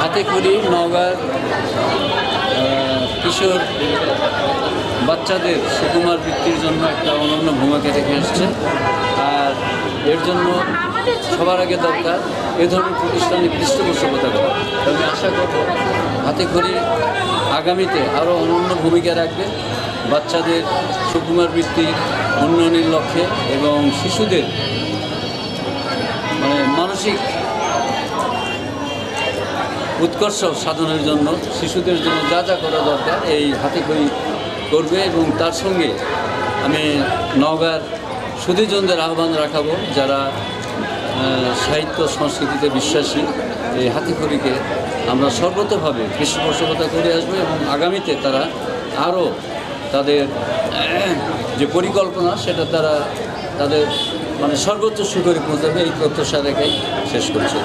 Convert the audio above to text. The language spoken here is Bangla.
হাতে করি কিশোর বাচ্চাদের সুকুমার বৃত্তির জন্য একটা অনন্য ভূমিকা রেখে আসছে। আর এর জন্য সবার আগে দরকার এ ধরনের প্রতিষ্ঠানে পৃষ্ঠপোষকতা করা আমি আশা করব হাতে করি আগামীতে আরও অনন্য ভূমিকা রাখবে বাচ্চাদের সুকুমার বৃত্তির উন্নয়নের লক্ষ্যে এবং শিশুদের মানে মানসিক উৎকর্ষ সাধনের জন্য, শিশুদের জন্য যা যা করা দরকার এই হাতে খড়ি করবে এবং তার সঙ্গে আমি নওগাঁর সুধীজনদের আহ্বান রাখাবো যারা সাহিত্য সংস্কৃতিতে বিশ্বাসী। এই হাতিখড়িকে আমরা সর্বতভাবে পৃষ্ঠপোষকতা করে আসব এবং আগামীতে তারা আরও তাদের, যে পরিকল্পনা সেটা তারা তাদের মানে সর্বোচ্চ সুখরে পৌঁছাবে, এই প্রত্যাশা রেখেই শেষ করছে।